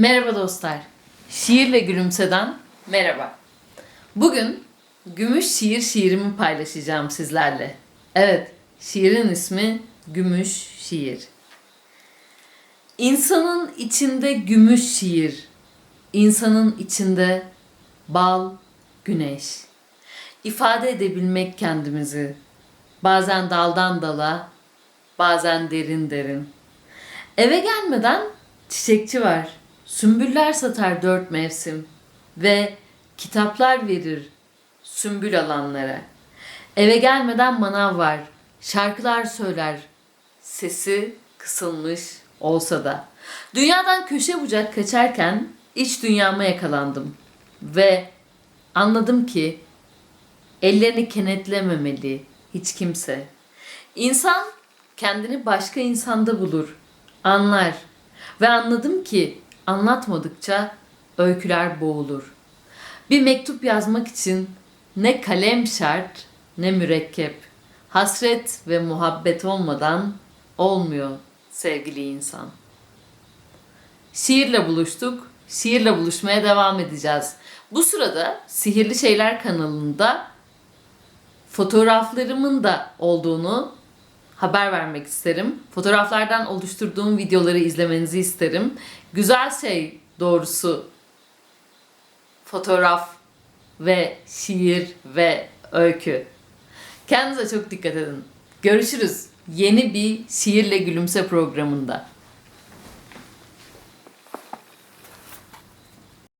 Merhaba dostlar. Şiirle Gülümseden merhaba. Bugün Gümüş Şiir şiirimi paylaşacağım sizlerle. Evet, şiirin ismi Gümüş Şiir. İnsanın içinde gümüş şiir, insanın içinde bal, güneş. İfade edebilmek kendimizi, bazen daldan dala, bazen derin derin. Eve gelmeden çiçekçi var. Sümbüller satar dört mevsim ve kitaplar verir sümbül alanlara. Eve gelmeden manav var. Şarkılar söyler. Sesi kısılmış olsa da. Dünyadan köşe bucak kaçarken iç dünyama yakalandım ve anladım ki ellerini kenetlememeli hiç kimse. İnsan kendini başka insanda bulur, anlar ve anladım ki anlatmadıkça öyküler boğulur. Bir mektup yazmak için ne kalem şart ne mürekkep. Hasret ve muhabbet olmadan olmuyor sevgili insan. Şiirle buluştuk. Şiirle buluşmaya devam edeceğiz. Bu sırada Sihirli Şeyler kanalında fotoğraflarımın da olduğunu haber vermek isterim. Fotoğraflardan oluşturduğum videoları izlemenizi isterim. Güzel şey doğrusu fotoğraf ve şiir ve öykü. Kendinize çok dikkat edin. Görüşürüz yeni bir Şiirle Gülümse programında.